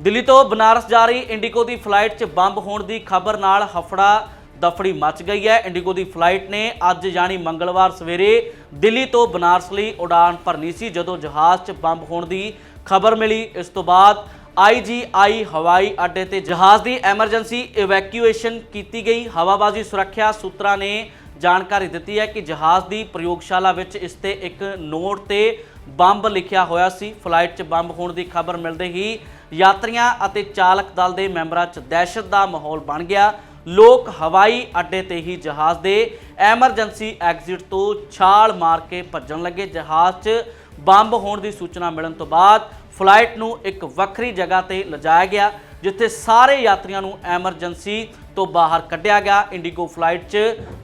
ਦਿੱਲੀ ਤੋਂ ਬਨਾਰਸ ਜਾ ਰਹੀ ਇੰਡੀਗੋ ਦੀ ਫਲਾਈਟ 'ਚ ਬੰਬ ਹੋਣ ਦੀ ਖਬਰ ਨਾਲ ਹਫੜਾ ਦਫੜੀ ਮਚ ਗਈ ਹੈ। ਇੰਡੀਗੋ ਦੀ ਫਲਾਈਟ ਨੇ ਅੱਜ ਯਾਨੀ ਮੰਗਲਵਾਰ ਸਵੇਰੇ ਦਿੱਲੀ ਤੋਂ ਬਨਾਰਸ ਲਈ ਉਡਾਨ ਭਰਨੀ ਸੀ, ਜਦੋਂ ਜਹਾਜ਼ 'ਚ ਬੰਬ ਹੋਣ ਦੀ ਖਬਰ ਮਿਲੀ। ਇਸ ਤੋਂ ਬਾਅਦ ਆਈਜੀਆਈ ਹਵਾਈ ਅੱਡੇ ਤੇ ਜਹਾਜ਼ ਦੀ ਐਮਰਜੈਂਸੀ ਇਵੈਕੂਏਸ਼ਨ ਕੀਤੀ ਗਈ। ਹਵਾਬਾਜ਼ੀ ਸੁਰੱਖਿਆ ਸੂਤਰਾਂ ਨੇ ਜਾਣਕਾਰੀ ਦਿੱਤੀ ਹੈ ਕਿ ਜਹਾਜ਼ ਦੀ ਪ੍ਰਯੋਗਸ਼ਾਲਾ ਵਿੱਚ ਇਸ ਤੇ ਇੱਕ ਨੋਟ ਤੇ ਬੰਬ ਲਿਖਿਆ ਹੋਇਆ ਸੀ। ਫਲਾਈਟ 'ਚ ਬੰਬ ਹੋਣ ਦੀ ਖਬਰ ਮਿਲਦੇ ਹੀ ਯਾਤਰੀਆਂ ਅਤੇ ਚਾਲਕ ਦਲ ਦੇ ਮੈਂਬਰਾਂ 'ਚ ਦਹਿਸ਼ਤ ਦਾ ਮਾਹੌਲ ਬਣ ਗਿਆ। ਲੋਕ ਹਵਾਈ ਅੱਡੇ ਤੇ ਹੀ ਜਹਾਜ਼ ਦੇ ਐਮਰਜੈਂਸੀ ਐਗਜ਼ਿਟ ਤੋਂ ਛਾਲ ਮਾਰ ਕੇ ਭੱਜਣ ਲੱਗੇ। ਜਹਾਜ਼ 'ਚ ਬੰਬ ਹੋਣ ਦੀ ਸੂਚਨਾ ਮਿਲਣ ਤੋਂ ਬਾਅਦ ਫਲਾਈਟ ਨੂੰ ਇੱਕ ਵੱਖਰੀ ਜਗ੍ਹਾ ਤੇ ਲਿਜਾਇਆ ਗਿਆ, ਜਿੱਥੇ ਸਾਰੇ ਯਾਤਰੀਆਂ ਨੂੰ ਐਮਰਜੈਂਸੀ ਤੋਂ ਬਾਹਰ ਕੱਢਿਆ ਗਿਆ। ਇੰਡੀਗੋ ਫਲਾਈਟ 'ਚ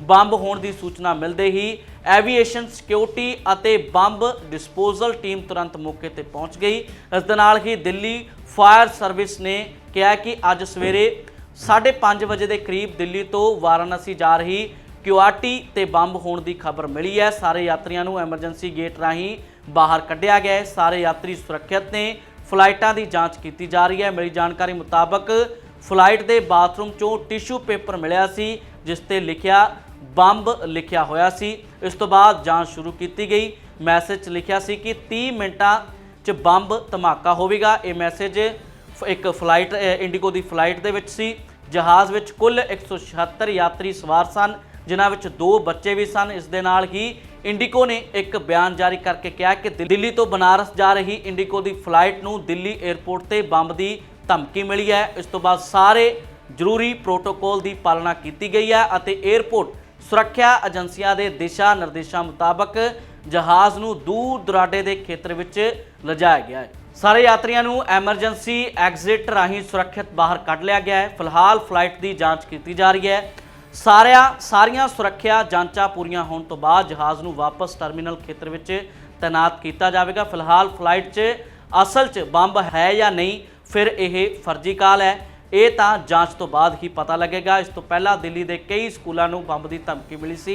ਬੰਬ ਹੋਣ ਦੀ ਸੂਚਨਾ ਮਿਲਦੇ ਹੀ ਐਵੀਏਸ਼ਨ ਸਿਕਿਉਰਿਟੀ ਅਤੇ ਬੰਬ ਡਿਸਪੋਜ਼ਲ ਟੀਮ ਤੁਰੰਤ ਮੌਕੇ ਤੇ ਪਹੁੰਚ ਗਈ। ਇਸ ਦੇ ਨਾਲ ਹੀ ਦਿੱਲੀ ਫਾਇਰ ਸਰਵਿਸ ਨੇ ਕਿਹਾ ਕਿ ਅੱਜ ਸਵੇਰੇ 5:30 ਵਜੇ ਦੇ ਕਰੀਬ ਦਿੱਲੀ ਤੋਂ ਵਾਰਾਣਸੀ ਜਾ ਰਹੀ ਕਿਊਆਰਟੀ ਤੇ ਬੰਬ ਹੋਣ ਦੀ ਖਬਰ ਮਿਲੀ ਹੈ। ਸਾਰੇ ਯਾਤਰੀਆਂ ਨੂੰ ਐਮਰਜੈਂਸੀ ਗੇਟ ਰਾਹੀਂ ਬਾਹਰ ਕੱਢਿਆ ਗਿਆ ਹੈ। ਸਾਰੇ ਯਾਤਰੀ ਸੁਰੱਖਿਅਤ ਨੇ ਫਲਾਈਟਾਂ ਦੀ ਜਾਂਚ ਕੀਤੀ ਜਾ ਰਹੀ ਹੈ। ਮਿਲੀ ਜਾਣਕਾਰੀ ਮੁਤਾਬਕ ਫਲਾਈਟ ਦੇ ਬਾਥਰੂਮ ਚੋਂ ਟਿਸ਼ੂ ਪੇਪਰ ਮਿਲਿਆ ਸੀ ਜਿਸ ਤੇ ਲਿਖਿਆ ਬੰਬ ਲਿਖਿਆ ਹੋਇਆ ਸੀ। ਇਸ ਤੋਂ ਬਾਅਦ ਜਾਂਚ ਸ਼ੁਰੂ ਕੀਤੀ ਗਈ। ਮੈਸੇਜ 'ਚ ਲਿਖਿਆ ਸੀ ਕਿ 30 ਮਿੰਟਾਂ 'ਚ ਬੰਬ ਧਮਾਕਾ ਹੋਵੇਗਾ। ਇਹ ਮੈਸੇਜ ਫ- ਇੱਕ ਫਲਾਈਟ ਅ, ਇੰਡੀਗੋ ਦੀ ਫਲਾਈਟ ਦੇ ਵਿੱਚ ਸੀ। ਜਹਾਜ਼ ਵਿੱਚ ਕੁੱਲ 176 ਯਾਤਰੀ ਸਵਾਰ ਸਨ ਜਿਨ੍ਹਾਂ ਵਿੱਚ ਦੋ ਬੱਚੇ ਵੀ ਸਨ। ਇਸ ਦੇ ਨਾਲ ਹੀ ਇੰਡੀਕੋ ਨੇ ਇੱਕ ਬਿਆਨ ਜਾਰੀ ਕਰਕੇ ਕਿਹਾ ਕਿ ਦਿੱਲੀ ਤੋਂ ਬਨਾਰਸ ਜਾ ਰਹੀ ਇੰਡੀਕੋ ਦੀ ਫਲਾਈਟ ਨੂੰ ਦਿੱਲੀ 에ਅਰਪੋਰਟ ਤੇ ਬੰਬ ਦੀ ਧਮਕੀ ਮਿਲੀ ਹੈ। ਇਸ ਤੋਂ ਬਾਅਦ ਸਾਰੇ ਜ਼ਰੂਰੀ ਪ੍ਰੋਟੋਕੋਲ ਦੀ ਪਾਲਣਾ ਕੀਤੀ ਗਈ ਹੈ ਅਤੇ 에ਅਰਪੋਰਟ ਸੁਰੱਖਿਆ ਏਜੰਸੀਆਂ ਦੇ ਦਿਸ਼ਾ ਨਿਰਦੇਸ਼ਾਂ ਮੁਤਾਬਕ ਜਹਾਜ਼ ਨੂੰ ਦੂਰ ਦੁਰਾਡੇ ਦੇ ਖੇਤਰ ਵਿੱਚ ਲਿਜਾਇਆ ਗਿਆ ਹੈ। ਸਾਰੇ ਯਾਤਰੀਆਂ ਨੂੰ ਐਮਰਜੈਂਸੀ ਐਗਜ਼ਿਟ ਰਾਹੀਂ ਸੁਰੱਖਿਅਤ ਬਾਹਰ ਕੱਢ ਲਿਆ ਗਿਆ ਹੈ। ਫਿਲਹਾਲ ਫਲਾਈਟ ਦੀ ਜਾਂਚ ਕੀਤੀ ਜਾ ਰਹੀ ਹੈ। ਸਾਰਿਆਂ, ਸਾਰੀਆਂ ਸੁਰੱਖਿਆ ਜਾਂਚਾਂ ਪੂਰੀਆਂ ਹੋਣ ਤੋਂ ਬਾਅਦ ਜਹਾਜ਼ ਨੂੰ ਵਾਪਸ ਟਰਮੀਨਲ ਖੇਤਰ ਵਿੱਚ ਤੈਨਾਤ ਕੀਤਾ ਜਾਵੇਗਾ। ਫਿਲਹਾਲ ਫਲਾਈਟ 'ਚ ਅਸਲ 'ਚ ਬੰਬ ਹੈ ਜਾਂ ਨਹੀਂ ਫਿਰ ਇਹ ਫਰਜ਼ੀ ਕਾਲ ਹੈ। ਇਹ ਤਾਂ ਜਾਂਚ ਤੋਂ ਬਾਅਦ ਹੀ ਪਤਾ ਲੱਗੇਗਾ। ਇਸ ਤੋਂ ਪਹਿਲਾਂ ਦਿੱਲੀ ਦੇ ਕਈ ਸਕੂਲਾਂ ਨੂੰ ਬੰਬ ਦੀ ਧਮਕੀ ਮਿਲੀ ਸੀ।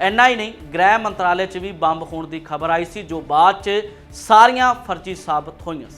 ਇੰਨਾ ਹੀ ਨਹੀਂ, ਗ੍ਰਹਿ ਮੰਤਰਾਲੇ 'ਚ ਵੀ ਬੰਬ ਹੋਣ ਦੀ ਖਬਰ ਆਈ ਸੀ, ਜੋ ਬਾਅਦ 'ਚ ਸਾਰੀਆਂ ਫਰਜ਼ੀ ਸਾਬਤ ਹੋਈਆਂ ਸੀ।